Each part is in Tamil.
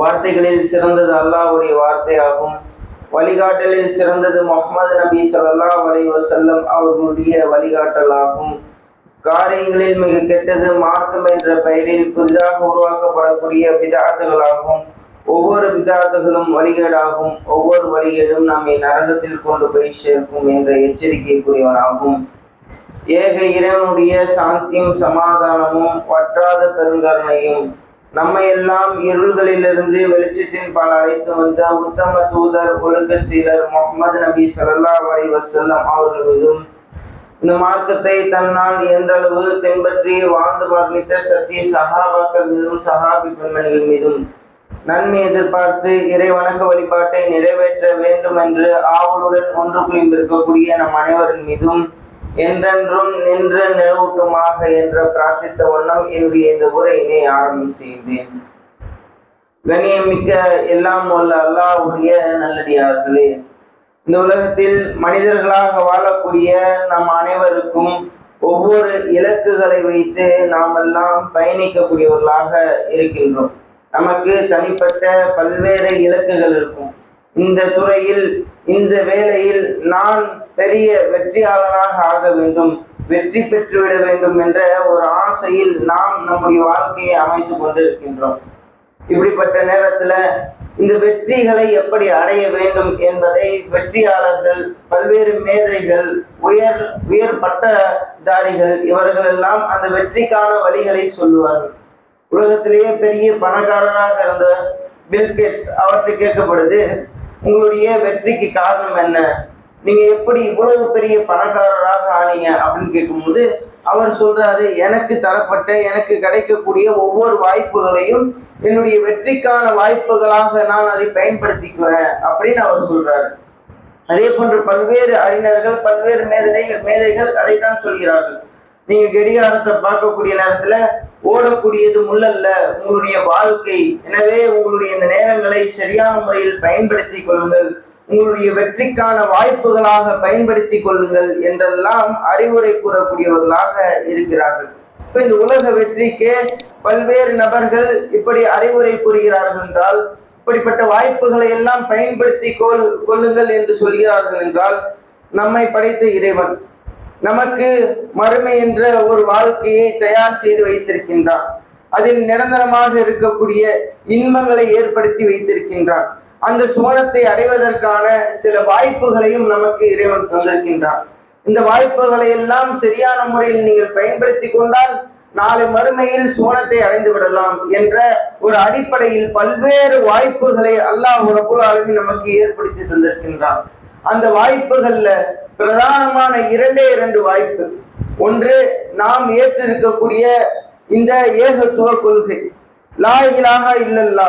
வார்த்தைகளில் சிறந்தது அல்லாஹ்வுடைய வார்த்தையாகும். வழிகாட்டலில் சிறந்தது முகமது நபி சல்லா அலைஹி வஸல்லம் அவர்களுடைய வழிகாட்டலாகும். காரியங்களில் மிக கெட்டது மார்க்கம் என்ற பெயரில் புதிதாக உருவாக்கப்படக்கூடிய விதார்த்துகளாகும் ஒவ்வொரு விதார்த்துகளும் வழிகேடாகும். ஒவ்வொரு வழிகேடும் நம்மை நரகத்தில் கொண்டு போய் சேர்க்கும் என்ற எச்சரிக்கைக்குரியவனாகும். ஏக இறைவனுடைய சாந்தியும் சமாதானமும் வற்றாத பெருங்கருணையும் நம்மை எல்லாம் இருள்களிலிருந்து வெளிச்சத்தின் பால் அழைத்து வந்த உத்தம தூதர் ஒழுக்க சீலர் முகமது நபி சல்லா வரை வசல்லம் அவர்கள் மீதும் இந்த மார்க்கத்தை தன்னால் என்றளவு பின்பற்றி வாழ்ந்து மரணித்த சத்திய சஹாபாக்கள் மீதும் சஹாபி பெண்மணிகள் மீதும் நன்மை எதிர்பார்த்து இறை வணக்க வழிபாட்டை நிறைவேற்ற வேண்டும் என்று ஆவலுடன் ஒன்று குளிம்பிருக்கக்கூடிய நம் அனைவரின் மீதும் என்றென்றும் நின்று நிலவூட்டுமாக என்ற பிரார்த்தித்த வண்ணம் என்னுடைய இந்த உரையினை ஆரம்பம் செய்கின்றேன் கணியமிக்க எல்லாம் வல்ல அல்லாஹ்வுடைய நல்லடியார்களே இந்த உலகத்தில் மனிதர்களாக வாழக்கூடிய நம் அனைவருக்கும் ஒவ்வொரு இலக்குகளை வைத்து நாம் எல்லாம் பயணிக்கக்கூடியவர்களாக இருக்கின்றோம். நமக்கு தனிப்பட்ட பல்வேறு இலக்குகள் இருக்கும். இந்த துறையில் இந்த வேலையில் நான் பெரிய வெற்றியாளனாக ஆக வேண்டும் வெற்றி பெற்றுவிட வேண்டும் என்ற ஒரு ஆசையில் நாம் நம்முடைய வாழ்க்கையை அமைத்து கொண்டிருக்கின்றோம். இப்படிப்பட்ட நேரத்துல இந்த வெற்றிகளை எப்படி அடைய வேண்டும் என்பதை வெற்றியாளர்கள் பல்வேறு மேதைகள் உயர் உயர் பட்டதாரிகள் இவர்கள் எல்லாம் அந்த வெற்றிக்கான வழிகளை சொல்லுவார்கள். உலகத்திலேயே பெரிய பணக்காரராக இருந்த பில்கேட்ஸ் அவர்கிட்ட கேட்கப்படுது உங்களுடைய வெற்றிக்கு காரணம் என்ன? நீங்க எப்படி இவ்வளவு பெரிய பணக்காரராக ஆனீங்க அப்படின்னு கேட்கும்போது அவர் சொல்றாரு எனக்கு தரப்பட்ட எனக்கு கிடைக்கக்கூடிய ஒவ்வொரு வாய்ப்புகளையும் என்னுடைய வெற்றிக்கான வாய்ப்புகளாக நான் அதை பயன்படுத்திக்குவேன் அப்படின்னு அவர் சொல்றாரு. அதே போன்று பல்வேறு அறிஞர்கள் பல்வேறு மேதைகள் மேதைகள் அதைத்தான் சொல்கிறார்கள். நீங்க கடிகாரத்தை பார்க்கக்கூடிய நேரத்துல ஓடக்கூடியது முள்ளல்ல. உங்களுடைய வாழ்க்கை. எனவே உங்களுடைய இந்த நேரங்களை சரியான முறையில் பயன்படுத்தி கொள்ளுங்கள். உங்களுடைய வெற்றிக்கான வாய்ப்புகளாக பயன்படுத்தி கொள்ளுங்கள் என்றெல்லாம் அறிவுரை கூறக்கூடியவர்களாக இருக்கிறார்கள். இப்ப இந்த உலக வெற்றிக்கு பல்வேறு நபர்கள் இப்படி அறிவுரை கூறுகிறார்கள் என்றால் இப்படிப்பட்ட வாய்ப்புகளை எல்லாம் பயன்படுத்தி கொள் கொள்ளுங்கள் என்று சொல்கிறார்கள் என்றால் நம்மை படைத்த இறைவன். நமக்கு மறுமை என்ற ஒரு வாழ்க்கையை தயார் செய்து வைத்திருக்கின்றான். அதில் நிரந்தரமாக இருக்கக்கூடிய இன்பங்களை ஏற்படுத்தி வைத்திருக்கின்றான். அந்த சுவனத்தை அடைவதற்கான சில வாய்ப்புகளையும் நமக்கு இறைவன் தந்திருக்கின்றான். இந்த வாய்ப்புகளை எல்லாம் சரியான முறையில் நீங்கள் பயன்படுத்தி கொண்டால் நாளை மறுமையில் சுவனத்தை அடைந்து விடலாம் என்ற ஒரு அடிப்படையில் பல்வேறு வாய்ப்புகளை அல்லாஹ் ரபுல் ஆலமீன் நமக்கு ஏற்படுத்தி தந்திருக்கின்றான். அந்த வாய்ப்புகள்ல பிரதானமான இரண்டே இரண்டு வாய்ப்பு. ஒன்று நாம் ஏற்றிருக்கக்கூடிய இந்த ஏகத்துவ கொள்கை. லா இல்லல்லா.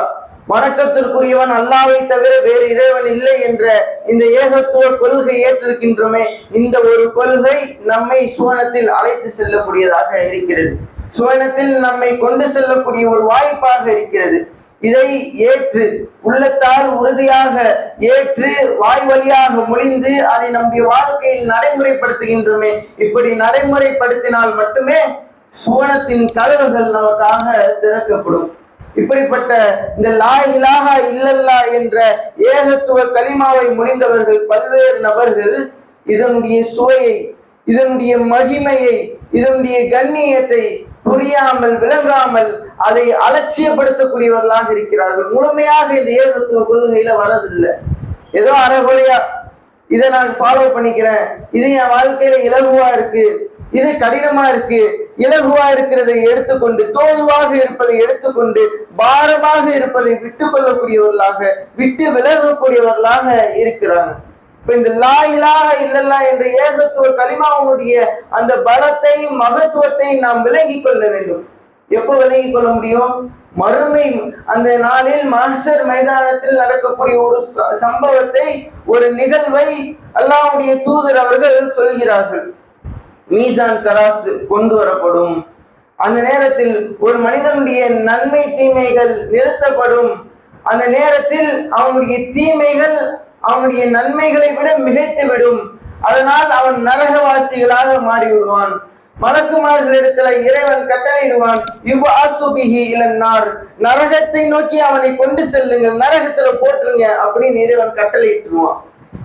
வணக்கத்திற்குரியவன் அல்லாவை தவிர வேறு இறைவன் இல்லை என்ற இந்த ஏகத்துவ கொள்கை ஏற்றிருக்கின்றோமே இந்த ஒரு கொள்கை நம்மை சுவனத்தில் அழைத்து செல்லக்கூடியதாக இருக்கிறது. சுவனத்தில் நம்மை கொண்டு செல்லக்கூடிய ஒரு வாய்ப்பாக இருக்கிறது. இதை ஏற்று உள்ளத்தால் உறுதியாக ஏற்று வாய் வழியாக முடிந்து அதை நம்முடைய வாழ்க்கையில் நடைமுறைப்படுத்துகின்றோமே. இப்படி நடைமுறைப்படுத்தினால் மட்டுமே சுவனத்தின் கதவுகள் நமக்காக திறக்கப்படும். இப்படிப்பட்ட இந்த லா இல்லல்லா என்ற ஏகத்துவ கலிமாவை முடிந்தவர்கள் பல்வேறு நபர்கள் இதனுடைய சுவையை இதனுடைய மகிமையை இதனுடைய கண்ணியத்தை புரியாமல் விளங்காமல் அதை அலட்சியப்படுத்தக்கூடியவர்களாக இருக்கிறார்கள். முழுமையாக இந்த ஏகத்துவ கொள்கையில வரதில்லை. ஏதோ அறகுறையா இதை நான் ஃபாலோ பண்ணிக்கிறேன். இது என் வாழ்க்கையில இலகுவா இருக்கு. இது கடினமா இருக்கு. இலகுவா இருக்கிறதை எடுத்துக்கொண்டு தோதுவாக இருப்பதை எடுத்துக்கொண்டு பாரமாக இருப்பதை விட்டு கொள்ளக்கூடியவர்களாக விட்டு விலகக்கூடியவர்களாக இருக்கிறாங்க. இப்ப இந்த லா இலாக இல்லல்லா என்ற ஏகத்துவ கலிமாவுடைய அந்த பலத்தை மகத்துவத்தை நாம் விளங்கிக் கொள்ள வேண்டும். எப்போ விளங்கிக் கொள்ள முடியும்? மறுமை அந்த நாளில் மாஸ்டர் மைதானத்தில் நடக்கக்கூடிய ஒரு ச- சம்பவத்தை ஒரு நிகழ்வை அல்லாவுடைய தூதர் அவர்கள் சொல்கிறார்கள். மீசான் தராசு கொண்டு வரப்படும். அந்த நேரத்தில் ஒரு மனிதனுடைய நன்மை தீமைகள் நிறுத்தப்படும். அந்த நேரத்தில் அவனுடைய தீமைகள் அவனுடைய நன்மைகளை விட மிகைத்து விடும். அதனால் அவன் நரகவாசிகளாக மாறிவிடுவான். மலக்குமார்களிடத்துல இறைவன் கட்டளையிடுவான் யுப ஆசுபிஹி இலன்னார். நரகத்தை நோக்கி அவனை கொண்டு செல்லுங்க நரகத்துல போட்டுருங்க அப்படின்னு இறைவன் கட்டளையிட்டுருவான்.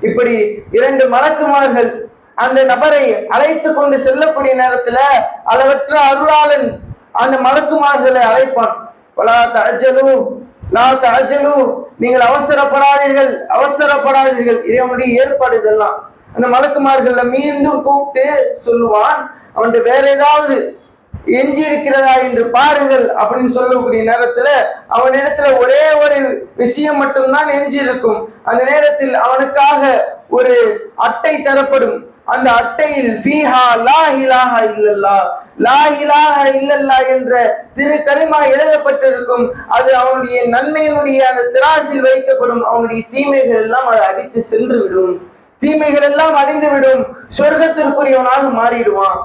இப்படி இரண்டு மலக்குமார்கள் அந்த நபரை அழைத்து கொண்டு செல்லக்கூடிய நேரத்துல அளவற்ற அருளாளன் அந்த மலக்குமார்களை அழைப்பான். லா தஜலு லா தஜலு நீங்கள் அவசரப்படாதீர்கள் அவசரப்படாதீர்கள். இறைவனுடைய ஏற்பாடு இதெல்லாம். அந்த மலக்குமார்கள்ல மீண்டும் கூப்பிட்டு சொல்லுவான் அவன்கிட்ட வேற ஏதாவது எஞ்சி இருக்கிறதா என்று பாருங்கள் அப்படின்னு சொல்லக்கூடிய நேரத்துல அவனிடத்துல ஒரே ஒரு விஷயம் மட்டும்தான் எஞ்சி இருக்கும் அந்த நேரத்தில் அவனுக்காக ஒரு அட்டை தரப்படும். அந்த அட்டையில் ஃபீஹா லா இலாஹா இல்லல்லா லா இலாஹா இல்லல்லா என்ற திரு கலிமா எழுதப்பட்டிருக்கும். அது அவனுடைய நன்மையினுடைய அந்த திராசில் வைக்கப்படும். அவனுடைய தீமைகள் எல்லாம் அதை அடித்து சென்று விடும் தீமைகள் எல்லாம் அழிந்து விடும் சொர்க்கத்திற்குரியவனாக மாறிடுவான்.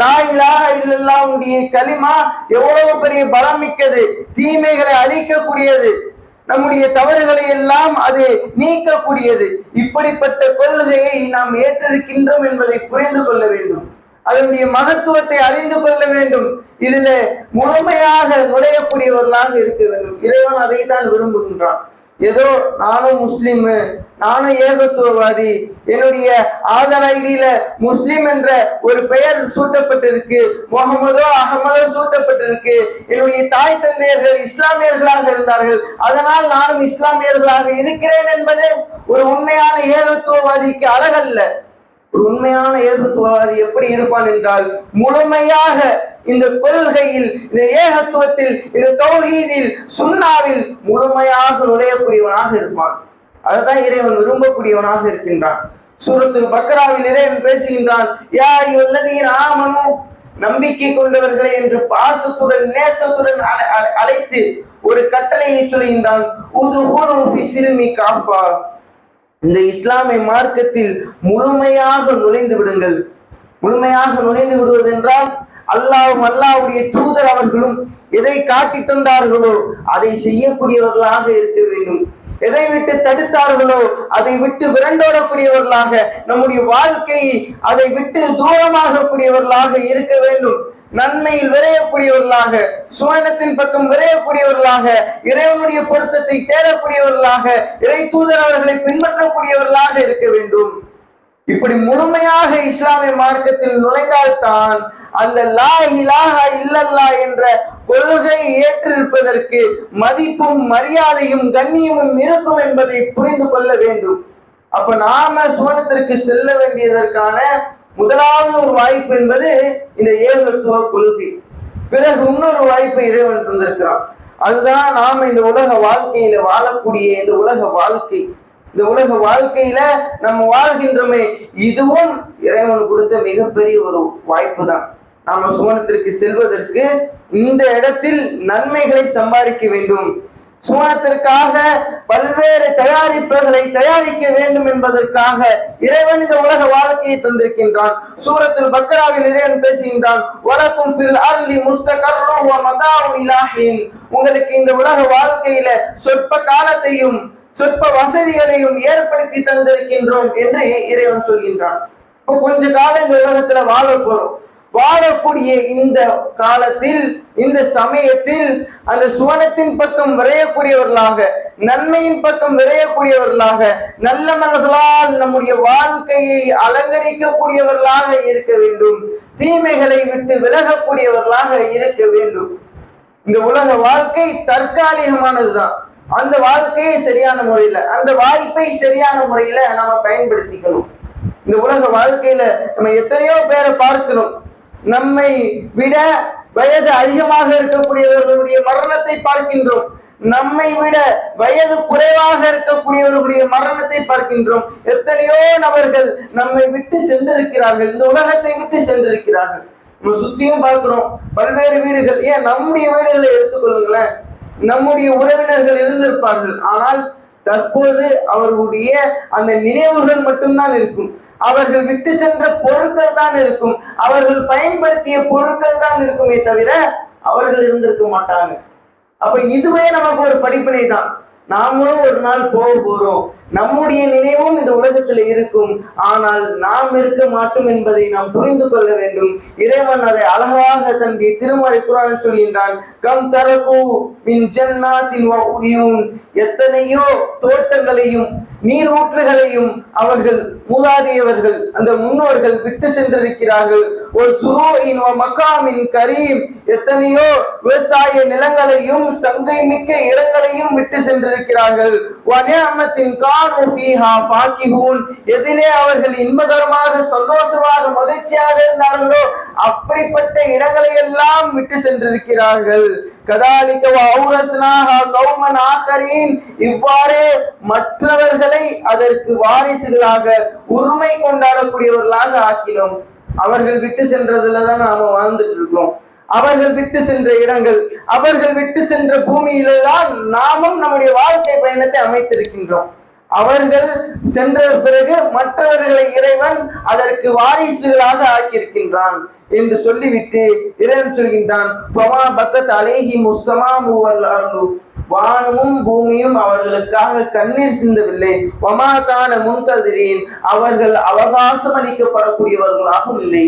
லா லா இல்லல்லா இல்லல்லாவுடைய கலிமா எவ்வளவு பெரிய பலம் மிக்கது? தீமைகளை அழிக்கக்கூடியது. நம்முடைய தவறுகளை எல்லாம் அது நீக்கக்கூடியது. இப்படிப்பட்ட கொள்கையை நாம் ஏற்றிருக்கின்றோம் என்பதை புரிந்து கொள்ள வேண்டும். அதனுடைய மகத்துவத்தை அறிந்து கொள்ள வேண்டும். இதுல முழுமையாக நுழையக்கூடியவர்களாக இருக்க வேண்டும். இறைவன் அதைத்தான் விரும்புகின்றான். ஏதோ நானும் முஸ்லீமு நானும் ஏகத்துவவாதி என்னுடைய ஆதார் ஐடியில முஸ்லீம் என்ற ஒரு பெயர் சூட்டப்பட்டிருக்கு முகமதோ அகமதோ சூட்டப்பட்டிருக்கு. என்னுடைய தாய் தந்தையர்கள் இஸ்லாமியர்களாக இருந்தார்கள். அதனால் நானும் இஸ்லாமியர்களாக இருக்கிறேன் என்பதே ஒரு உண்மையான ஏகத்துவவாதிக்கு அழகல்ல. ஒரு உண்மையான ஏகத்துவவாதி எப்படி இருப்பான் என்றால் முழுமையாக இந்த கொள்கையில் இந்த ஏகத்துவத்தில் இந்த தௌஹீதில் சுண்ணாவில் முழுமையாக நுழையக்கூடியவனாக இருப்பான். அதுதான் இறைவன் விரும்பக்கூடியவனாக இருக்கின்றான். சூரத்தில் பக்ராவில் இறைவன் பேசுகின்றான் யார் அல்லதீன் ஆமனோ நம்பிக்கை கொண்டவர்களை என்று பாசத்துடன் நேசத்துடன் அழை- அழைத்து ஒரு கட்டளையை சொல்கின்றான் உதுஹுலு ஃபி சிறுமி காஃபா இந்த இஸ்லாமிய மார்க்கத்தில் முழுமையாக நுழைந்து விடுங்கள். முழுமையாக நுழைந்து விடுவது என்றால் அல்லாஹ்வும் தூதர் அவர்களும் எதை காட்டி தந்தார்களோ அதை செய்யக்கூடியவர்களாக இருக்க வேண்டும். எதை விட்டு தடுத்தார்களோ அதை விட்டு விரண்டோடக்கூடியவர்களாக நம்முடைய வாழ்க்கையை அதை விட்டு தூரமாக கூடியவர்களாக இருக்க வேண்டும். நன்மையில் விரையக்கூடியவர்களாக சுவனத்தின் பக்கம் விரையக்கூடியவர்களாக இறைவனுடைய பொருத்தத்தை தேடக்கூடியவர்களாக இறை தூதர் அவர்களை பின்பற்றக்கூடியவர்களாக இருக்க வேண்டும். இப்படி முழுமையாக இஸ்லாமிய மார்க்கத்தில் நுழைந்தால்தான் அந்த லா இலாக இல்லல்லா என்ற கொள்கை ஏற்றிருப்பதற்கு மதிப்பும் மரியாதையும் கண்ணியமும் இருக்கும் என்பதை புரிந்து கொள்ள வேண்டும். அப்ப நாம சுவனத்திற்கு செல்ல வேண்டியதற்கான முதலாவது ஒரு வாய்ப்பு என்பது இந்த ஏகத்துவ கொள்கை. பிறகு இன்னொரு வாய்ப்பு இறைவன் தந்திருக்கிறான். அதுதான் நாம இந்த உலக வாழ்க்கையில வாழக்கூடிய இந்த உலக வாழ்க்கை. இந்த உலக வாழ்க்கையில நம்ம வாழ்கின்றோமே இதுவும் இறைவன் கொடுத்த மிகப்பெரிய ஒரு வாய்ப்பு தான் நாம சுவனத்திற்கு செல்வதற்கு இந்த இடத்தில் நன்மைகளை சம்பாதிக்க வேண்டும். சுவனத்திற்காக பல்வேறு தயாரிப்புகளை தயாரிக்க வேண்டும் என்பதற்காக இறைவன் இந்த உலக வாழ்க்கையை தந்திருக்கின்றான். சூரத்தில் பக்ராவில் இறைவன் பேசுகின்றான் வலக்கும் ஃபில் அர்லி முஸ்தகர்ரும் வ மதாஉ இலாஹின். உங்களுக்கு இந்த உலக வாழ்க்கையில சொற்ப காலத்தையும் சொற்ப வசதிகளையும் ஏற்படுத்தி தந்திருக்கின்றோம் என்று இறைவன் சொல்கின்றான். இப்போ கொஞ்ச காலம் இந்த உலகத்துல வாழ போறோம். வாழக்கூடிய இந்த காலத்தில் இந்த சமயத்தில் அந்த சுவனத்தின் பக்கம் விரையக்கூடியவர்களாக நன்மையின் பக்கம் விரையக்கூடியவர்களாக நல்ல மனதால் நம்முடைய வாழ்க்கையை அலங்கரிக்கக்கூடியவர்களாக இருக்க வேண்டும். தீமைகளை விட்டு விலகக்கூடியவர்களாக இருக்க வேண்டும். இந்த உலக வாழ்க்கை தற்காலிகமானதுதான். அந்த வாழ்க்கையை சரியான முறையில அந்த வாய்ப்பை சரியான முறையில நாம பயன்படுத்திக்கணும். இந்த உலக வாழ்க்கையில நம்ம எத்தனையோ பேரை பார்க்கணும். நம்மை விட வயது அதிகமாக இருக்கக்கூடியவர்களுடைய மரணத்தை பார்க்கின்றோம். நம்மை விட வயது குறைவாக இருக்கக்கூடியவர்களுடைய மரணத்தை பார்க்கின்றோம். எத்தனையோ நபர்கள் நம்மை விட்டு சென்றிருக்கிறார்கள். இந்த உலகத்தை விட்டு சென்றிருக்கிறார்கள். நம்ம சுத்தியும் பார்க்கிறோம். பல்வேறு வீடுகள் ஏன் நம்முடைய வீடுகளை எடுத்துக்கொள்ளுங்களேன் நம்முடைய உறவினர்கள் இருந்திருப்பார்கள். ஆனால் தற்போது அவர்களுடைய அந்த நினைவுகள் மட்டும்தான் இருக்கும். அவர்கள் விட்டு சென்ற பொருட்கள் தான் இருக்கும். அவர்கள் பயன்படுத்திய பொருட்கள் தான் இருக்குமே தவிர அவர்கள் இருந்திருக்க மாட்டாங்க. அப்ப இதுவே நமக்கு ஒரு படிப்பினை தான் நாமளும் ஒரு நாள் போக போறோம். நம்முடைய நினைவும் இந்த உலகத்தில் இருக்கும். ஆனால் நாம் இருக்க மாட்டோம் என்பதை நாம் புரிந்து கொள்ள வேண்டும். இறைவன் அதை அழகாக தன்னுடைய திருமறை குரான் சொல்கின்றான் கம் தரகு மின் ஜன்னாத்தின் எத்தனையோ தோட்டங்களையும் நீரூற்றுகளையும் அவர்கள் மூதாதையவர்கள் அந்த முன்னோர்கள் விட்டு சென்றிருக்கிறார்கள். ஒரு சுரோயின் மக்காமின் கரீம். எத்தனையோ விவசாய நிலங்களையும் சங்கை மிக்க இடங்களையும் விட்டு சென்றிருக்கிறார்கள். வனியமத்தின் கானு எதிலே அவர்கள் இன்பகரமாக சந்தோஷமாக மகிழ்ச்சியாக இருந்தார்களோ அப்படிப்பட்ட இடங்களை எல்லாம் விட்டு சென்றிருக்கிறார்கள். கதாலிக்க கௌமன் இவ்வாறே மற்றவர்களை அதற்கு வாரிசுகளாக உரிமை கொண்டாடக்கூடியவர்களாக ஆக்கினோம். அவர்கள் விட்டு சென்றதுல தான் நாம வாழ்ந்துட்டு இருக்கோம். அவர்கள் விட்டு சென்ற இடங்கள் அவர்கள் விட்டு சென்ற பூமியில தான் நாமும் நம்முடைய வாழ்க்கை பயணத்தை அமைத்திருக்கின்றோம். அவர்கள் சென்ற பிறகு மற்றவர்களை இறைவன் அதற்கு வாரிசுகளாக ஆக்கியிருக்கின்றான் என்று சொல்லிவிட்டு இறைவன் சொல்கின்றான் பக்கத் அலேஹி முஸ்ஸமா அருளு வானமும் பூமியும் அவர்களுக்காக கண்ணீர் சிந்தவில்லை. வமாகான முன்ததிரீன். அவர்கள் அவகாசம் அளிக்கப்படக்கூடியவர்களாகவும் இல்லை.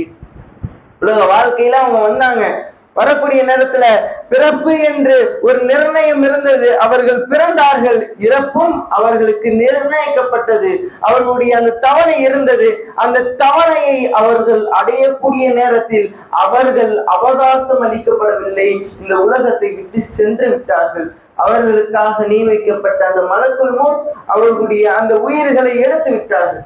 உலக வாழ்க்கையில அவங்க வந்தாங்க. வரக்கூடிய நேரத்துல பிறப்பு என்று ஒரு நிர்ணயம் இருந்தது. அவர்கள் பிறந்தார்கள். இறப்பும் அவர்களுக்கு நிர்ணயிக்கப்பட்டது. அவர்களுடைய அந்த தவணை இருந்தது. அந்த தவணையை அவர்கள் அடையக்கூடிய நேரத்தில் அவர்கள் அவகாசம் அளிக்கப்படவில்லை. இந்த உலகத்தை விட்டு சென்று விட்டார்கள். அவர்களுக்காக நியமிக்கப்பட்ட அந்த மலக்குள் மூத் அவர்களுடைய அந்த உயிர்களை எடுத்து விட்டார்கள்.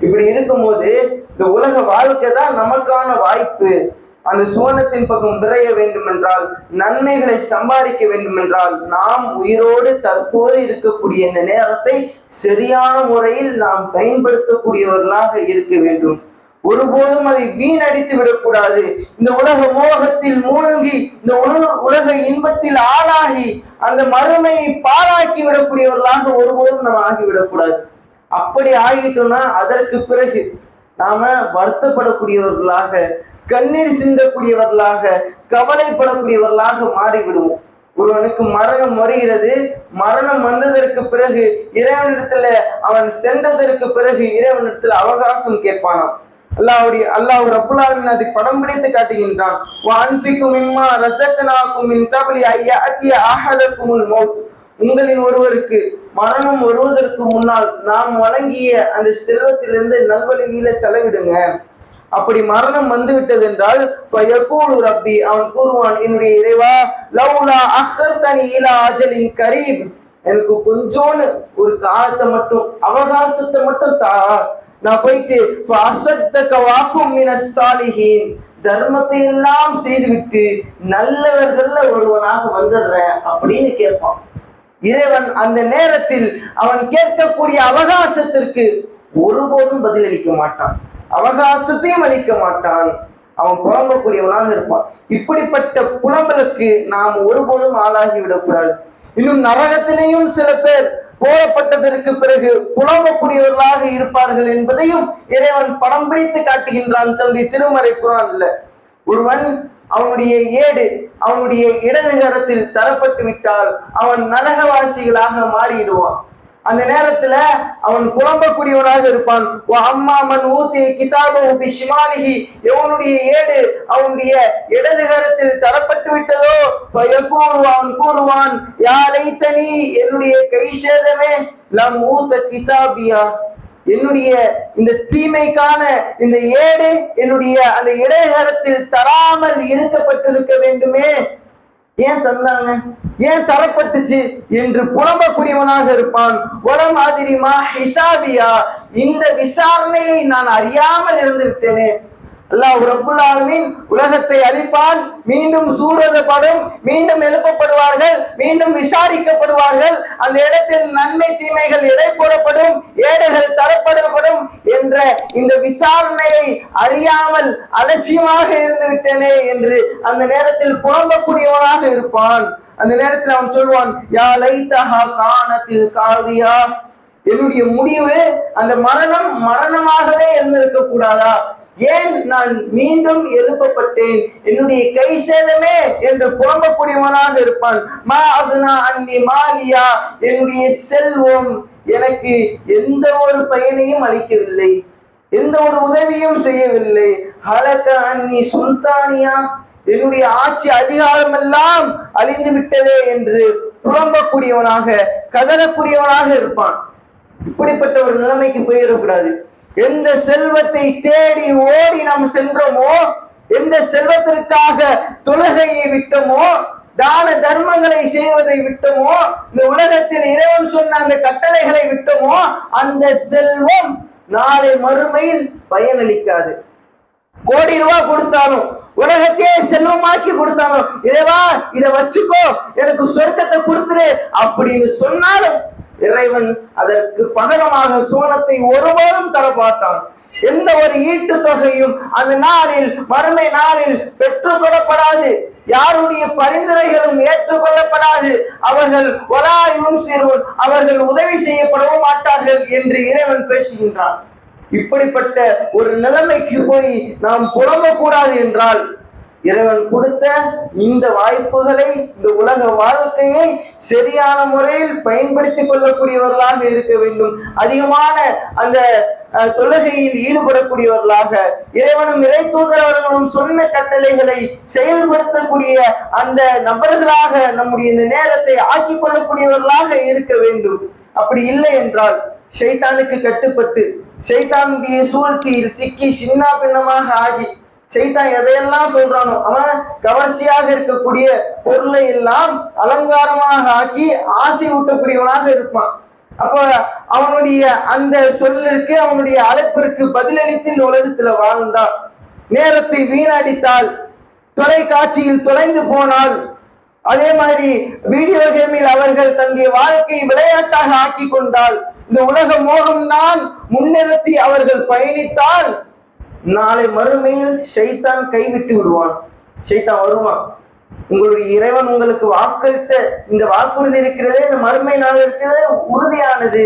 இப்படி இருக்கும்போது இந்த உலக வாழ்க்கை தான் நமக்கான வாய்ப்பு. அந்த சுவனத்தின் பக்கம் விரைய வேண்டுமென்றால் நன்மைகளை சம்பாதிக்க வேண்டுமென்றால் நாம் உயிரோடு தற்போது இருக்கக்கூடிய இந்த நேரத்தை சரியான முறையில் நாம் பயன்படுத்தக்கூடியவர்களாக இருக்க வேண்டும். ஒருபோதும் அதை வீணடித்து விடக்கூடாது. இந்த உலக மோகத்தில் மூழ்கி இந்த உலக இன்பத்தில் ஆளாகி அந்த மறுமையை பாழாக்கி விடக்கூடியவர்களாக ஒருபோதும் நாம் ஆகிவிடக்கூடாது. அப்படி ஆகிட்டோம்னா அதற்கு பிறகு நாம வருத்தப்படக்கூடியவர்களாக கண்ணீர் சிந்தக்கூடியவர்களாக கவலைப்படக்கூடியவர்களாக மாறிவிடுவோம். ஒருவனுக்கு மரணம் வருகிறது மரணம் வந்ததற்கு பிறகு இறைவனிடத்துல அவன் சென்றதற்கு பிறகு இறைவனிடத்துல அவகாசம் கேட்பானான் அல்லாவுடைய அல்லாஹ் ரப்புல் அதை படம் பிடித்து காட்டுகின்றான். வான்ஃபிக்கும் இம்மா ரசக்கனாக்கும் மின் கபலி ஐயாத்திய ஆஹதக்குமுல் மௌத். உங்களின் ஒருவருக்கு மரணம் வருவதற்கு முன்னால் நாம் வழங்கிய அந்த செல்வத்திலிருந்து நல்வழியில செலவிடுங்க. அப்படி மரணம் வந்து விட்டது என்றால் ஃபயகூலு ரப்பி அவன் கூறுவான் என்னுடைய இறைவா லவ்லா அஹர்தனி இலா அஜலின் கரீப் எனக்கு கொஞ்சோன்னு ஒரு காலத்தை மட்டும் அவகாசத்தை மட்டும் தா நான் போயிட்டு அசத்த கவாக்கும் மினஸ் சாலிஹீன் தர்மத்தை எல்லாம் செய்துவிட்டு நல்லவர்கள்ல ஒருவனாக வந்துடுறேன் அப்படின்னு கேட்பான். இறைவன் அந்த நேரத்தில் அவன் கேட்கக்கூடிய அவகாசத்திற்கு ஒருபோதும் பதிலளிக்க மாட்டான். அவகாசத்தையும் அளிக்க மாட்டான். அவன் புலம்பக்கூடியவனாக இருப்பான். இப்படிப்பட்ட புலம்பலுக்கு நாம் ஒருபோதும் ஆளாகி விடக்கூடாது இன்னும் நரகத்திலேயும் சில பேர் போடப்பட்டதற்கு பிறகு புலம்பக்கூடியவர்களாக இருப்பார்கள் என்பதையும் இறைவன் படம் பிடித்து காட்டுகின்றான் தன்னுடைய திருமறை குரான்ல. ஒருவன் அவனுடைய ஏடு அவனுடைய இடதுகரத்தில் தரப்பட்டு விட்டால் அவன் நரகவாசிகளாக மாறிடுவான். அந்த நேரத்துல அவன் குழம்பக்கூடியவனாக இருப்பான். ஓ அம்மா மன் ஊத்திய கிதாபு பிஷ்மாலிஹி எவனுடைய ஏடு அவனுடைய இடதுகரத்தில் தரப்பட்டு விட்டதோ அவன் கூறுவான் யாலை தனி என்னுடைய கை சேதமே லம் ஊத்த கிதாபியா. என்னுடைய இந்த தீமைக்கான இந்த ஏடு என்னுடைய அந்த இடையகரத்தில் தராமல் இருக்கப்பட்டிருக்க வேண்டுமே. ஏன் தந்தாங்க? ஏன் தரப்பட்டுச்சு? என்று புலம்பக்கூடியவனாக இருப்பான். உலம் மாதிரிமா ஹிசாபியா. இந்த விசாரணையை நான் அறியாமல் இருந்துவிட்டேனே அல்லாஹ் ரபுல்லாலுமின் உலகத்தை அழிப்பான். மீண்டும் சூரதப்படும் மீண்டும் எழுப்பப்படுவார்கள் மீண்டும் விசாரிக்கப்படுவார்கள். அந்த இடத்தில் நன்மை தீமைகள் எடை போடப்படும் ஏடுகள் தரப்படப்படும் என்ற இந்த விசாரணையை அறியாமல் அலட்சியமாக இருந்துவிட்டேனே என்று அந்த நேரத்தில் புலம்பக்கூடியவனாக இருப்பான். அந்த நேரத்தில் அவன் சொல்வான் யா லைத்தஹா கானத்தில் காதியா? என்னுடைய முடிவு அந்த மரணம் மரணமாகவே இருந்திருக்க கூடாதா? ஏன் நான் மீண்டும் எழுப்பப்பட்டேன்? என்னுடைய கை சேதமே என்று புலம்பக்கூடியவனாக இருப்பான். மா அதுனா அன்னி மாலியா? என்னுடைய செல்வம் எனக்கு எந்த ஒரு பயனையும் அளிக்கவில்லை. எந்த ஒரு உதவியும் செய்யவில்லை. ஹலக அன்னி சுல்தானியா? என்னுடைய ஆட்சி அதிகாரம் எல்லாம் அழிந்து விட்டதே என்று புலம்பக்கூடியவனாக கதறக்கூடியவனாக இருப்பான். இப்படிப்பட்ட ஒரு நிலைமைக்கு போயிடக்கூடாது. எந்த செல்வத்தை தேடி ஓடி நாம் சென்றோமோ எந்த செல்வத்திற்காக தொழுகையை விட்டோமோ தான தர்மங்களை செய்வதை விட்டோமோ இந்த உலகத்தில் இறைவன் சொன்ன அந்த கட்டளைகளை விட்டோமோ அந்த செல்வம் நாளை மறுமையில் பயனளிக்காது. கோடி ரூபாய் கொடுத்தாலும் உலகத்தையே செல்வமாக்கி கொடுத்தாலும் இறைவா இதை வச்சுக்கோ. எனக்கு சொர்க்கத்தை கொடுத்துரு அப்படின்னு சொன்னாலும் இறைவன் அதற்கு பகரமாக சோனத்தை ஒருபோதும் தரமாட்டான். எந்த ஒரு ஈட்டு தொகையும் அந்த நாளில் மறுமை நாளில் பெற்றுக்கொள்ளப்படாது யாருடைய பரிந்துரைகளும் ஏற்றுக்கொள்ளப்படாது அவர்கள் ஒலாயும் சிறுவன் அவர்கள் உதவி செய்யப்படவும் மாட்டார்கள் என்று இறைவன் பேசுகின்றான். இப்படிப்பட்ட ஒரு நிலைமைக்கு போய் நாம் புலம்பக்கூடாது என்றால் இறைவன் கொடுத்த இந்த வாய்ப்புகளை இந்த உலக வாழ்க்கையை சரியான முறையில் பயன்படுத்திக் கொள்ளக்கூடியவர்களாக இருக்க வேண்டும். அதிகமான அந்த அஹ், தொழுகையில் ஈடுபடக்கூடியவர்களாக இறைவனும் இறை தூதரவர்களும் சொன்ன கட்டளைகளை செயல்படுத்தக்கூடிய அந்த நபர்களாக நம்முடைய இந்த நேரத்தை ஆக்கிக் கொள்ளக்கூடியவர்களாக இருக்க வேண்டும். அப்படி இல்லை என்றால் ஷைத்தானுக்கு கட்டுப்பட்டு சைத்தானுடைய சூழ்ச்சியில் சிக்கி சின்ன பின்னமாக ஆகி சைத்தான் எதையெல்லாம் சொல்றானோ அவன் கவர்ச்சியாக இருக்கக்கூடிய பொருளை எல்லாம் அலங்காரமாக ஆக்கி ஆசை ஊட்டக்கூடியவனாக இருப்பான். அப்ப அவனுடைய அந்த சொல்லிற்கு அவனுடைய அழைப்பிற்கு பதிலளித்து இந்த உலகத்துல வாழ்ந்தான். நேரத்தை வீணடித்தால் தொலைக்காட்சியில் தொலைந்து போனால் அதே மாதிரி வீடியோ கேமில் அவர்கள் தன்னுடைய வாழ்க்கை விளையாட்டாக ஆக்கி கொண்டால் இந்த உலக மோகம்தான் முன்னிறுத்தி அவர்கள் பயணித்தால் நாளை மறுமையில் ஷைத்தான் கைவிட்டு விடுவான். ஷைத்தான் வருவான். உங்களுடைய இறைவன் உங்களுக்கு வாக்களித்த இந்த வாக்குறுதி இருக்கிறதே இந்த மறுமை நாள் இருக்கிறதே உறுதியானது.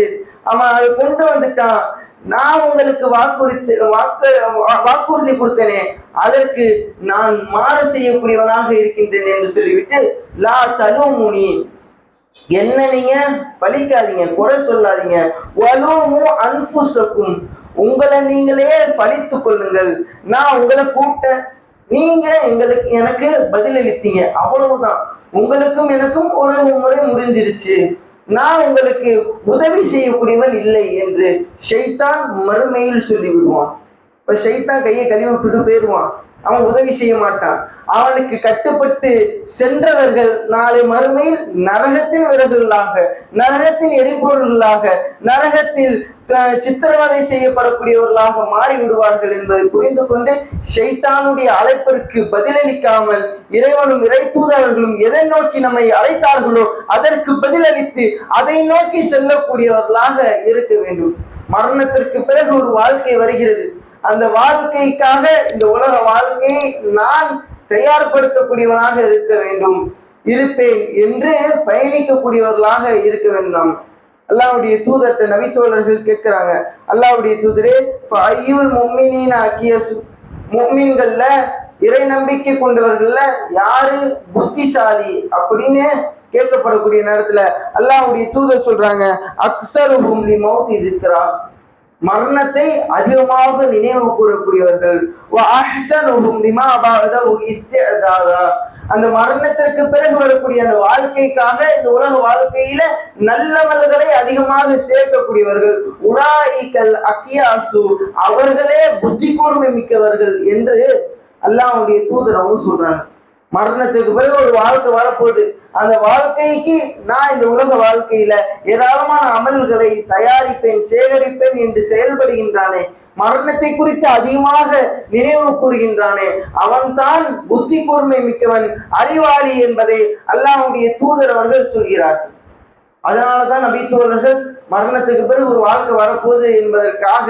அவன் அதை கொண்டு வந்துட்டான். நான் உங்களுக்கு வாக்குறுத்து வாக்கு வாக்குறுதி கொடுத்தனே அதற்கு நான் மாறு செய்யக்கூடியவனாக இருக்கின்றேன் என்று சொல்லிவிட்டு லா தலுமுனி. என்ன நீங்க? பழிக்காதீங்க குறை சொல்லாதீங்க. வலுமு அன்புசக்கும் உங்களை நீங்களே பழித்து கொள்ளுங்கள். நான் உங்களை கூப்பிட்டேன். நீங்க எங்களுக்கு எனக்கு பதிலளித்தீங்க. அவ்வளவுதான். உங்களுக்கும் எனக்கும் உறவு முறை முடிஞ்சிருச்சு. நான் உங்களுக்கு உதவி செய்யக்கூடியவன் இல்லை என்று ஷைத்தான் மறுமையில் சொல்லி விடுவான் இப்ப ஷைத்தான் கையை கழுவி விட்டுட்டு போயிடுவான். அவன் உதவி செய்ய மாட்டான். அவனுக்கு கட்டுப்பட்டு சென்றவர்கள் நாளை மறுமையில் நரகத்தின் விறகுகளாக நரகத்தின் எரிபொருள்களாக நரகத்தில் சித்திரவதை செய்யப்படக்கூடியவர்களாக மாறி விடுவார்கள் என்பதை புரிந்து கொண்டு ஷைத்தானுடைய அழைப்பிற்கு பதிலளிக்காமல் இறைவனும் இறை தூதர்களும் எதை நோக்கி நம்மை அழைத்தார்களோ அதற்கு பதிலளித்து அதை நோக்கி செல்லக்கூடியவர்களாக இருக்க வேண்டும். மரணத்திற்கு பிறகு ஒரு வாழ்க்கை வருகிறது. அந்த வாழ்க்கைக்காக இந்த உலக வாழ்க்கையை நான் தயார்படுத்தக்கூடியவனாக இருக்க வேண்டும். இருப்பேன் என்று பயணிக்கக்கூடியவர்களாக இருக்க வேண்டும். அல்லாவுடைய தூதர்கிட்ட நபித்தோழர்கள் கேட்கிறாங்க. அல்லாவுடைய தூதரே ஐயுல் மும்மினின் ஆக்கிய முக்மீன்கள்ல இறை நம்பிக்கை கொண்டவர்கள்ல யாரு புத்திசாலி அப்படின்னு கேட்கப்படக்கூடிய நேரத்துல அல்லாவுடைய தூதர் சொல்றாங்க அக்ஸருஹும் மௌத் இருக்கிறா மரணத்தை அதிகமாக நினைவு கூறக்கூடியவர்கள். அந்த மரணத்திற்கு பிறகு வரக்கூடிய அந்த வாழ்க்கைக்காக இந்த உலக வாழ்க்கையில நல்லவர்களை அதிகமாக சேர்க்கக்கூடியவர்கள். உலாயிக்கல் அக்கியாசு அவர்களே புத்தி கூர்மை மிக்கவர்கள் என்று அல்லாவுடைய தூதரவும் சொல்றாங்க. மரணத்துக்கு பிறகு ஒரு வாழ்க்கை வரப்போகுது. அந்த வாழ்க்கைக்கு நான் இந்த உலக வாழ்க்கையில ஏராளமான அமல்களை தயாரிப்பேன் சேகரிப்பேன் என்று செயல்படுகின்றானே. மரணத்தை குறித்து அதிகமாக நினைவு கூறுகின்றானே. அவன்தான் புத்தி கூர்மை மிக்கவன் அறிவாளி என்பதை அல்லாஹுடைய தூதர் அவர்கள் சொல்கிறார்கள். அதனாலதான் நபித்தோழர்கள் மரணத்துக்கு பிறகு ஒரு வாழ்க்கை வரப்போகுது என்பதற்காக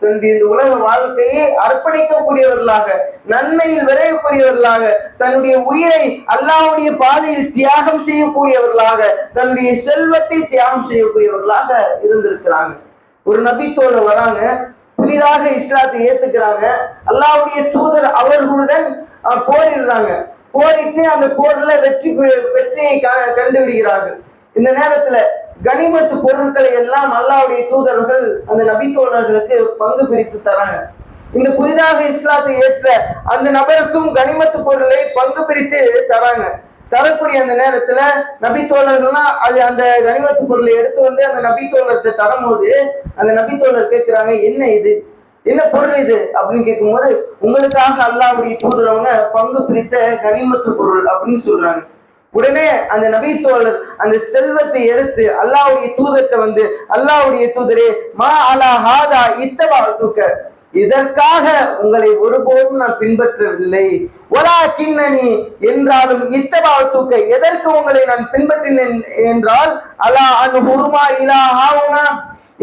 தன்னுடைய இந்த உலக வாழ்க்கையை அர்ப்பணிக்கக்கூடியவர்களாக நன்மையில் விரையக்கூடியவர்களாக தன்னுடைய உயிரை அல்லாவுடைய பாதையில் தியாகம் செய்யக்கூடியவர்களாக தன்னுடைய செல்வத்தை தியாகம் செய்யக்கூடியவர்களாக இருந்திருக்கிறாங்க. ஒரு நபித்தோழர் வராங்க புதிதாக இஸ்லாத்தை ஏத்துக்கிறாங்க அல்லாவுடைய தூதர் அவர்களுடன் போரிடுறாங்க. போரிட்டு அந்த போர்ல வெற்றி பெ- வெற்றியை கண்டுபிடிக்கிறார்கள். இந்த நேரத்துல கனிமத்து பொருட்களை எல்லாம் அல்லாவுடைய தூதர்கள் அந்த நபித்தோழர்களுக்கு பங்கு பிரித்து தராங்க. இந்த புதிதாக இஸ்லாத்தை ஏற்ற அந்த நபருக்கும் கனிமத்து பொருளை பங்கு பிரித்து தராங்க. தரக்கூடிய அந்த நேரத்துல நபித்தோழர்கள்லாம் அது அந்த கனிமத்து பொருளை எடுத்து வந்து அந்த நபித்தோழர்கிட்ட தரும்போது அந்த நபித்தோழர் கேட்கிறாங்க என்ன இது? என்ன பொருள் இது? அப்படின்னு கேட்கும்போது உங்களுக்காக அல்லாவுடைய தூதரவங்க பங்கு பிரித்த கனிமத்து பொருள் அப்படின்னு சொல்றாங்க. உடனே அந்த நபித்தோழர் தோழர் அந்த செல்வத்தை எடுத்து அல்லாவுடைய தூதர்கிட்ட வந்து அல்லாவுடைய தூதரே மா அலா ஹாதா இத்தபா தூக்க. இதற்காக உங்களை ஒருபோதும் நான் பின்பற்றவில்லை. ஒலா கிண்ணனி என்றாலும் இத்தபா தூக்க. எதற்கு உங்களை நான் பின்பற்றினேன் என்றால் அலா அன் ஹுருமா இலா ஹாவுனா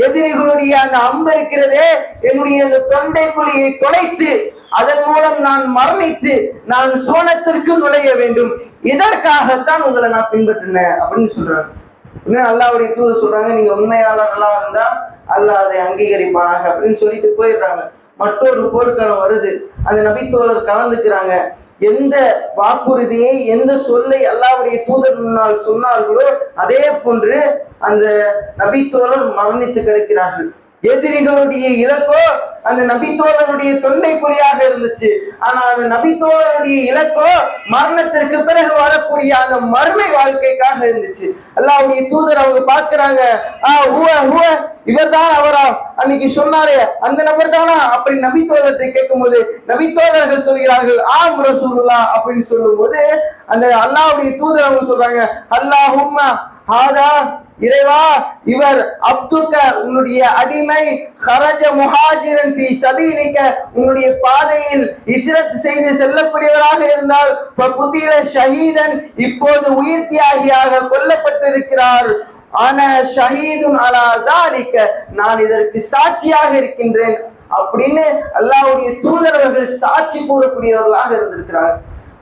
எதிரிகளுடைய அந்த அம்பு இருக்கிறதே என்னுடைய அந்த தொண்டை குழியை தொலைத்து அதன் மூலம் நான் மரணித்து நான் சோனத்திற்கு நுழைய வேண்டும். இதற்காகத்தான் உங்களை நான் பின்பற்றினேன் அப்படின்னு சொல்றாங்க இன்னும் அல்லாவுடைய தூது சொல்றாங்க நீங்க உண்மையாளர்களா இருந்தா அல்லாஹ் அதை அங்கீகரிப்பானாக அப்படின்னு சொல்லிட்டு போயிடுறாங்க. மற்றொரு போர்க்களம் வருது. அந்த நபித்தோழர் கலந்துக்கிறாங்க. எந்த வாக்குறுதியை எந்த சொல்லை அல்லாவுடைய தூதர் முன்னால் சொன்னார்களோ அதே போன்று அந்த நபித்தோழர் மரணித்து கிடக்கிறார்கள். எதிரிகளுடைய இலக்கோ அந்த நபித்தோழருடைய தொண்டை குறியாக இருந்துச்சு. ஆனா அந்த நபித்தோழருடைய இலக்கோ மரணத்திற்கு பிறகு வரக்கூடிய அந்த மறுமை வாழ்க்கைக்காக இருந்துச்சு. அல்லாவுடைய தூதர் அவங்க பாக்குறாங்க ஆஹ் ஹூவ ஹூவ இவர் தான் அவரா? அன்னைக்கு சொன்னாரே அந்த நபர் தானா அப்படி நபித்தோழர்கிட்ட கேட்கும் போது நபித்தோழர்கள் சொல்கிறார்கள் ஆம் ரசூலுல்லா அப்படின்னு சொல்லும் போது அந்த அல்லாவுடைய தூதர் அவங்க சொல்றாங்க அல்லாஹும்மா ஹாதா இறைவா இவர் அப்துக்க உன்னுடைய அடிமை ஹரஜ முஹாஜிரன் ஃபி சபீலிக்க உன்னுடைய பாதையில் இஜ்ரத் செய்து செல்லக்கூடியவராக இருந்தால் ஃபகுதில ஷஹீதன் இப்போது உயிர் தியாகியாக கொல்லப்பட்டிருக்கிறார். ஆன ஷஹீதுன் அலா தாலிக்க நான் இதற்கு சாட்சியாக இருக்கின்றேன் அப்படின்னு அல்லாஹ்வுடைய தூதரவர்கள் சாட்சி கூறக்கூடியவர்களாக இருந்திருக்கிறாங்க.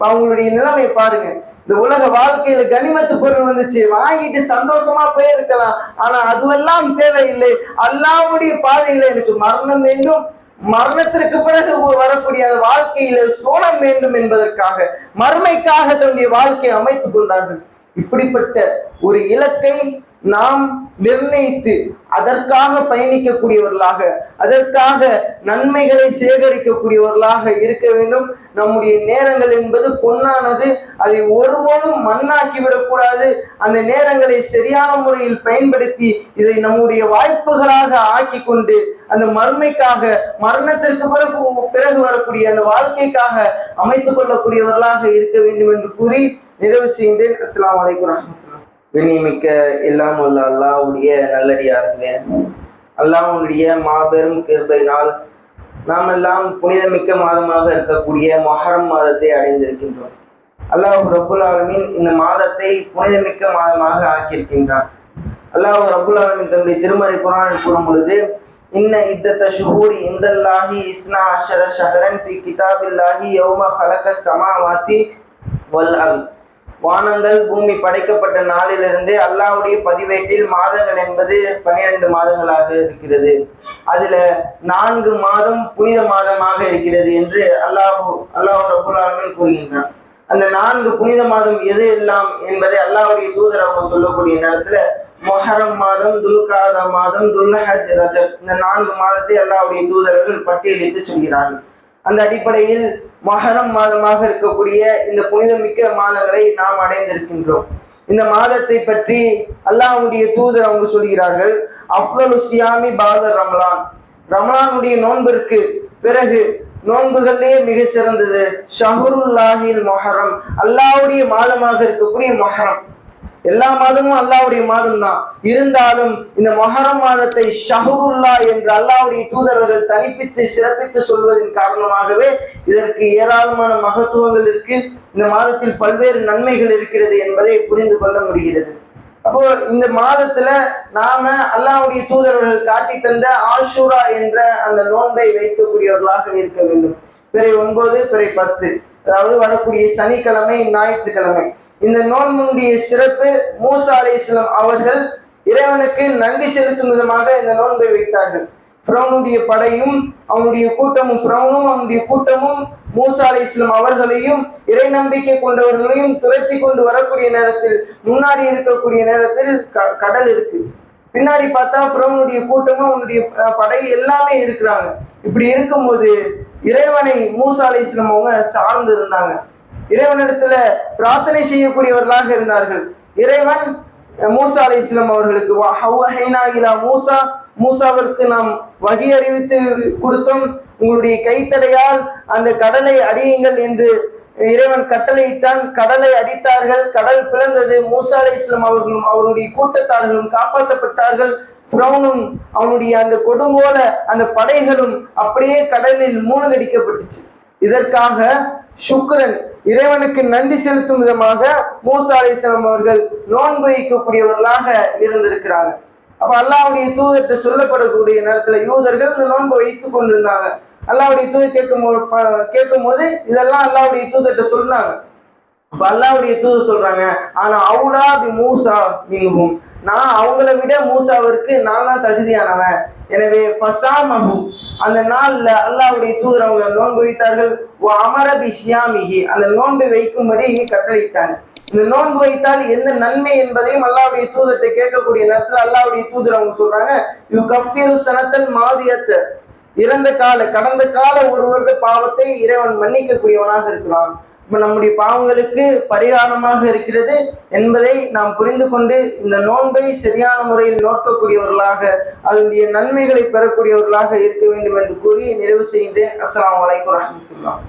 அவங்களுடைய நிலைமை பாருங்க. இந்த உலக வாழ்க்கையில கனிமத்து பொருள் வந்துச்சு. வாங்கிட்டு சந்தோஷமா போயிருக்கலாம். ஆனா அதுவெல்லாம் தேவையில்லை. அல்லாவுடைய பாதையில எனக்கு மரணம் வேண்டும். மரணத்திற்கு பிறகு வரக்கூடிய அந்த வாழ்க்கையில சோனம் வேண்டும் என்பதற்காக மறுமைக்காக தன்னுடைய வாழ்க்கையை அமைத்துக் கொண்டார்கள். இப்படிப்பட்ட ஒரு இலக்கை நாம் நிர்ணயித்து அதற்காக பயணிக்கக்கூடியவர்களாக அதற்காக நன்மைகளை சேகரிக்கக்கூடியவர்களாக இருக்க வேண்டும். நம்முடைய நேரங்கள் என்பது பொன்னானது. அதை ஒருபோதும் மண்ணாக்கி விடக்கூடாது அந்த நேரங்களை சரியான முறையில் பயன்படுத்தி இதை நம்முடைய வாய்ப்புகளாக ஆக்கி கொண்டு அந்த மறுமைக்காக மரணத்திற்கு பிறகு பிறகு வரக்கூடிய அந்த வாழ்க்கைக்காக அமைத்துக் கொள்ளக்கூடியவர்களாக இருக்க வேண்டும் என்று கூறி நிறைவு செய்கின்றேன். அஸ்லாம் வலைக்கம் வரமத்துல கண்ணியமிக்க எல்லாம் உள்ள அல்லாவுடைய நல்லடியார்களே. அல்லாவுடைய மாபெரும் கிருபையினால் நாம் எல்லாம் புனிதமிக்க மாதமாக இருக்கக்கூடிய மொஹரம் மாதத்தை அடைந்திருக்கின்றோம். அல்லாஹ் ரபுல் ஆலமின் இந்த மாதத்தை புனிதமிக்க மாதமாக ஆக்கியிருக்கின்றான். அல்லாஹ் ரபுல் ஆலமின் தன்னுடைய திருமறை குரானில் கூறும் பொழுது இன்ன இத்தத்த ஷுஹூரி இந்தல்லாஹி இஸ்னா அஷர ஷஹரன் ஃபி கிதாபில்லாஹி யௌம ஹலக சமாவாத்தி வல் அல் வானங்கள் பூமி படைக்கப்பட்ட நாளிலிருந்தே அல்லாவுடைய பதிவேட்டில் மாதங்கள் என்பது பன்னிரண்டு மாதங்களாக இருக்கிறது. அதுல நான்கு மாதம் புனித மாதமாக இருக்கிறது என்று அல்லாஹ் அல்லாஹ் ரபுல்லாலுமே கூறுகின்றான். அந்த நான்கு புனித மாதம் எது எல்லாம் என்பதை அல்லாவுடைய தூதர் அவங்க சொல்லக்கூடிய நேரத்துல மொஹரம் மாதம் துல்காத மாதம் துல்ஹஜ் ரஜப் இந்த நான்கு மாதத்தை அல்லாவுடைய தூதர்கள் பட்டியலிட்டு சொல்கிறார்கள். அந்த அடிப்படையில் மகரம் மாதமாக இருக்கக்கூடிய இந்த புனிதமிக்க மாதங்களை நாம் அடைந்திருக்கின்றோம். இந்த மாதத்தை பற்றி அல்லாஹுடைய தூதர் அவங்க சொல்கிறார்கள் அஃதலு சியாமி பாதர் ரமலான். ரமலானுடைய நோன்பிற்கு பிறகு நோன்புகளிலே மிக சிறந்தது ஷஹருல்லாஹில் மொஹரம் அல்லாவுடைய மாதமாக இருக்கக்கூடிய மொஹரம். எல்லா மாதமும் அல்லாவுடைய மாதம் தான் இருந்தாலும் இந்த மொஹரம் மாதத்தை ஷஹருல்லா என்று அல்லாவுடைய தூதரர்கள் தனிப்பித்து சிறப்பித்து சொல்வதன் காரணமாகவே இதற்கு ஏராளமான மகத்துவங்கள் இருக்கு. இந்த மாதத்தில் பல்வேறு நன்மைகள் இருக்கிறது என்பதை புரிந்து கொள்ள முடிகிறது. அப்போ இந்த மாதத்துல நாம அல்லாவுடைய தூதரர்கள் காட்டி தந்த ஆஷூரா என்ற அந்த நோன்பை வைக்கக்கூடியவர்களாக இருக்க வேண்டும். பிறை ஒன்பது பிறை பத்து. அதாவது வரக்கூடிய சனிக்கிழமை ஞாயிற்றுக்கிழமை. இந்த நோன்புடைய சிறப்பு மூசா அலை அவர்கள் இறைவனுக்கு நன்றி செலுத்தும் விதமாக இந்த நோன்பை வைத்தார்கள். ஃப்ரௌனுடைய படையும் அவனுடைய கூட்டமும் ஃப்ரௌனும் அவனுடைய கூட்டமும் மூசா அலி இஸ்லாம் அவர்களையும் இறை நம்பிக்கை கொண்டவர்களையும் துரத்தி கொண்டு வரக்கூடிய நேரத்தில் முன்னாடி இருக்கக்கூடிய நேரத்தில் க- கடல் இருக்கு. பின்னாடி பார்த்தா ஃப்ரௌனுடைய கூட்டமும் அவனுடைய படை எல்லாமே இருக்கிறாங்க. இப்படி இருக்கும்போது இறைவனை மூசா அலி இஸ்லாம் அவங்க சார்ந்து இருந்தாங்க இறைவனிடத்துல பிரார்த்தனை செய்யக்கூடியவர்களாக இருந்தார்கள். இறைவன் மூசா அலி இஸ்லாம் அவர்களுக்கு மூசா. மூசாவிற்கு நாம் வகி அறிவித்து கொடுத்தோம். உங்களுடைய கைத்தடையால் அந்த கடலை அடியுங்கள் என்று இறைவன் கட்டளையிட்டான். கடலை அடித்தார்கள் கடல் பிளந்தது. மூசா அலி இஸ்லாம் அவர்களும் அவருடைய கூட்டத்தார்களும் காப்பாற்றப்பட்டார்கள். ஃப்ரௌனும் அவனுடைய அந்த கொடுங்கோல அந்த படைகளும் அப்படியே கடலில் மூழ்கடிக்கப்பட்டுச்சு. இதற்காக சுக்கரன் இறைவனுக்கு நன்றி செலுத்தும் விதமாக மூசா அலை அவர்கள் நோன்பு வைக்கக்கூடியவர்களாக இருந்திருக்கிறாங்க. அப்ப அல்லாவுடைய தூதர்கிட்ட சொல்லப்படக்கூடிய நேரத்துல யூதர்கள் இந்த நோன்பு வைத்து கொண்டிருந்தாங்க. அல்லாவுடைய தூதர் கேட்கும் கேட்கும் போது இதெல்லாம் அல்லாவுடைய தூதர்கிட்ட சொன்னாங்க. அப்ப அல்லாவுடைய தூதர் சொல்றாங்க ஆனா அவுலா பி மூசா மிகவும் நான் அவங்கள விட மூசாவிற்கு நான் தான் தகுதியானவன். எனவே ஃபசாமஹு அந்த நாள்ல அல்லாவுடைய தூதர் அவங்க நோன்பு வைத்தார்கள். ஓ அமர பி அந்த நோன்பு வைக்கும்படி கட்டளையிட்டாங்க. இந்த நோன்பு வைத்தால் எந்த நன்மை என்பதையும் அல்லாவுடைய தூதர்கிட்ட கேட்கக்கூடிய நேரத்துல அல்லாவுடைய தூதர் அவங்க சொல்றாங்க யு கஃபீரு சனத்தல் மாதியத்தை. இறந்த கால கடந்த கால ஒருவருடைய பாவத்தை இறைவன் மன்னிக்கக்கூடியவனாக இருக்கிறான். நம்முடைய பாவங்களுக்கு பரிகாரமாக இருக்கிறது என்பதை நாம் புரிந்து கொண்டு இந்த நோன்பை சரியான முறையில் நோக்கக்கூடியவர்களாக அதனுடைய நன்மைகளை பெறக்கூடியவர்களாக இருக்க வேண்டும் என்று கூறி நிறைவு செய்கின்றேன். அஸ்லாம் அலைக்கும் வரமத்துல்லாம்